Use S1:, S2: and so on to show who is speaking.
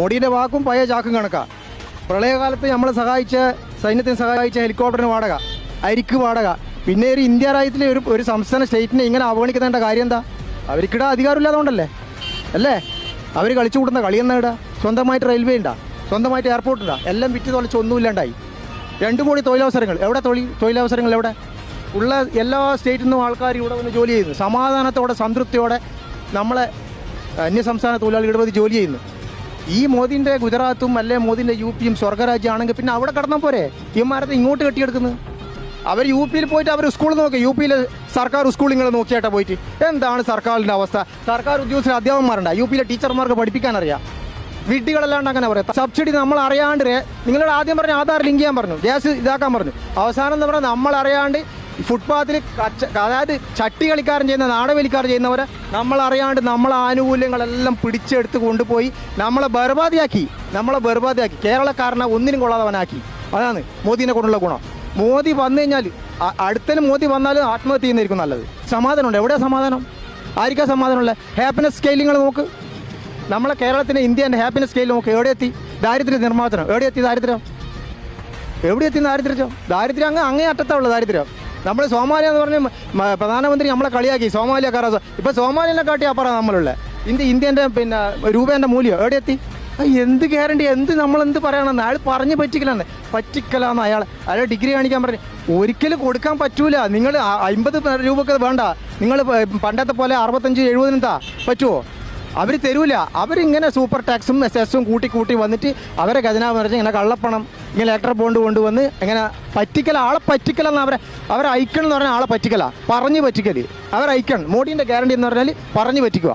S1: മോഡിയുടെ വാക്കും പഴയ ചാക്കും കണക്കാ. പ്രളയകാലത്ത് നമ്മളെ സഹായിച്ച സൈന്യത്തിന് സഹായിച്ച ഹെലികോപ്റ്ററിന് വാടക അരിക്ക് വാടക. പിന്നെ ഒരു ഇന്ത്യ രാജ്യത്തിലെ ഒരു ഒരു സംസ്ഥാന സ്റ്റേറ്റിനെ ഇങ്ങനെ അവഗണിക്കുന്നതിന്റെ കാര്യം എന്താ? അവർക്കിടെ അധികാരമില്ലാതുകൊണ്ടല്ലേ അല്ലേ? അവർ കളിച്ചു കൂട്ടുന്ന കളി എന്നാ ഇടാ? സ്വന്തമായിട്ട് റെയിൽവേ ഉണ്ടാ? സ്വന്തമായിട്ട് എയർപോർട്ട് ഉണ്ടാ? എല്ലാം വിറ്റ് തുളച്ച് ഒന്നുമില്ലാണ്ടായി. രണ്ടു കോടി തൊഴിലവസരങ്ങൾ. എവിടെ തൊഴിൽ തൊഴിലവസരങ്ങൾ എവിടെ? ഉള്ള എല്ലാ സ്റ്റേറ്റിൽ നിന്നും ആൾക്കാർ ഇവിടെ വന്ന് ജോലി ചെയ്യുന്നു. സമാധാനത്തോടെ സംതൃപ്തിയോടെ നമ്മളെ അന്യസംസ്ഥാന വന്ന് ജോലി ചെയ്യുന്നു. ഈ മോദിന്റെ ഗുജറാത്തും അല്ലെ മോദിന്റെ യു പിയും സ്വർഗരാജ്യമാണെങ്കിൽ പിന്നെ അവിടെ കടന്നാൽ പോരെ? ഇവന്മാരത്തെ ഇങ്ങോട്ട് കെട്ടിയെടുക്കുന്നത്? അവർ യു പിയിൽ പോയിട്ട് അവർ സ്കൂളിൽ നോക്കി. യു പിയിലെ സർക്കാർ സ്കൂൾ നിങ്ങൾ നോക്കിയാട്ടാ പോയിട്ട്. എന്താണ് സർക്കാരിന്റെ അവസ്ഥ? സർക്കാർ ഉദ്യോഗസ്ഥരെ അധ്യാപകന്മാരുണ്ട്? യു പിയിലെ ടീച്ചർമാർക്ക് പഠിപ്പിക്കാൻ അറിയാം. വീട്ടുകളല്ലാണ്ട് അങ്ങനെ പറയാം. സബ്സിഡി നമ്മൾ അറിയാണ്ട് നിങ്ങളോട് ആദ്യം പറഞ്ഞു ആധാർ ലിങ്ക് ചെയ്യാൻ പറഞ്ഞു. ഗ്യാസ് ഇതാക്കാൻ പറഞ്ഞു. അവസാനം എന്ന് പറഞ്ഞാൽ നമ്മൾ അറിയാണ്ട് ഫുട്പാത്തിൽ അതായത് ചട്ടി കളിക്കാരൻ ചെയ്യുന്ന നാടവലിക്കാരൻ ചെയ്യുന്നവരെ നമ്മളറിയാണ്ട് നമ്മളെ ആനുകൂല്യങ്ങളെല്ലാം പിടിച്ചെടുത്ത് കൊണ്ടുപോയി നമ്മളെ ബർബാദിയാക്കി. നമ്മളെ ബർബാദിയാക്കി. കേരളക്കാരനെ ഒന്നിനും കൊള്ളാതവനാക്കി. അതാണ് മോദിനെ കൊണ്ടുള്ള ഗുണം. മോദി വന്നു കഴിഞ്ഞാൽ അടുത്തതിന് മോദി വന്നാലും ആത്മഹത്യ ചെയ്യുന്നതായിരിക്കും നല്ലത്. സമാധാനമുണ്ട്. എവിടെയാ സമാധാനം? ആയിരിക്കാ സമാധാനമുള്ള? ഹാപ്പിനെസ് സ്കെയിലിങ്ങൾ നോക്ക്. നമ്മളെ കേരളത്തിന്റെ ഇന്ത്യന്റെ ഹാപ്പിനെസ് സ്കെയിൽ നോക്ക്. എവിടെ എത്തി? ദാരിദ്ര്യ നിർമ്മാർജനം. എവിടെ എത്തി ദാരിദ്ര്യം? എവിടെ എത്തി ദാരിദ്ര്യം? ദാരിദ്ര്യം അങ്ങ് അങ്ങേ അറ്റത്തുള്ള ദാരിദ്ര്യം. നമ്മൾ സോമാലിയ എന്ന് പറഞ്ഞ് പ്രധാനമന്ത്രി നമ്മളെ കളിയാക്കി. സോമാലിയക്കാര ഇപ്പൊ സോമാലിയനെ കാട്ടി അപ്പുറം നമ്മളുള്ള. ഇന്ത്യ ഇന്ത്യന്റെ പിന്നെ രൂപേന്റെ മൂല്യം എവിടെ എത്തി? എന്ത് ഗ്യാരണ്ടി എന്ത് നമ്മൾ എന്ത് പറയണമെന്ന്? അയാൾ പറഞ്ഞ് പറ്റിക്കലാന്ന്. പറ്റിക്കലാന്ന് അയാൾ അയാൾ ഡിഗ്രി കാണിക്കാൻ പറഞ്ഞു. ഒരിക്കലും കൊടുക്കാൻ പറ്റൂല. നിങ്ങൾ അമ്പത് രൂപക്ക് വേണ്ട. നിങ്ങൾ പണ്ടത്തെ പോലെ അറുപത്തഞ്ച് എഴുപതിനും പറ്റുമോ അവർ തരൂല. അവരിങ്ങനെ സൂപ്പർ ടാക്സും എസ് എസും കൂട്ടി കൂട്ടി വന്നിട്ട് അവരെ ഖജനാവ് നിറച്ച് ഇങ്ങനെ കള്ളപ്പണം ഇങ്ങനെ ലെറ്റർ ബോണ്ട് കൊണ്ടുവന്ന് ഇങ്ങനെ പറ്റിക്കല ആളെ പറ്റിക്കലെന്ന് അവരെ അവരെ ഐക്കൺ എന്ന് പറഞ്ഞാൽ ആളെ പറ്റിക്കല. പറഞ്ഞു പറ്റിക്കൽ. അവർ ഐക്കൺ മോഡീന്റെ ഗ്യാരണ്ടി എന്ന് പറഞ്ഞാൽ പറഞ്ഞു പറ്റിക്കുക